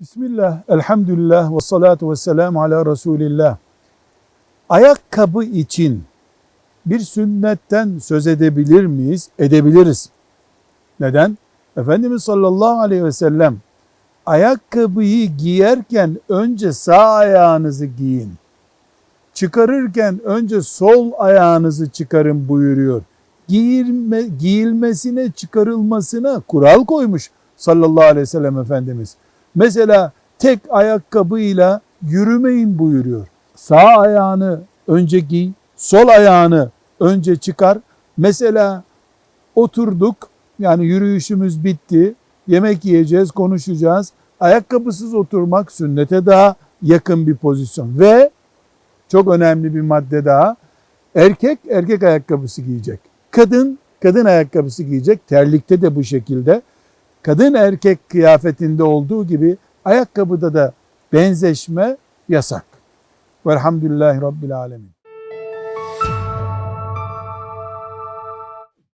Bismillah, elhamdülillah ve salatu ve selamu ala Resulillah. Ayakkabı için bir sünnetten söz edebilir miyiz? Edebiliriz. Neden? Efendimiz sallallahu aleyhi ve sellem ayakkabıyı giyerken önce sağ ayağınızı giyin. Çıkarırken önce sol ayağınızı çıkarın buyuruyor. Giyilme, giyilmesine çıkarılmasına kural koymuş sallallahu aleyhi ve sellem Efendimiz. Mesela tek ayakkabıyla yürümeyin buyuruyor. Sağ ayağını önce giy, sol ayağını önce çıkar. Mesela oturduk yani yürüyüşümüz bitti. Yemek yiyeceğiz, konuşacağız. Ayakkabısız oturmak sünnete daha yakın bir pozisyon ve çok önemli bir madde daha. Erkek erkek ayakkabısı giyecek. Kadın kadın ayakkabısı giyecek. Terlikte de bu şekilde. Kadın erkek kıyafetinde olduğu gibi ayakkabıda da benzeşme yasak. Velhamdülillahi Rabbil Alemin.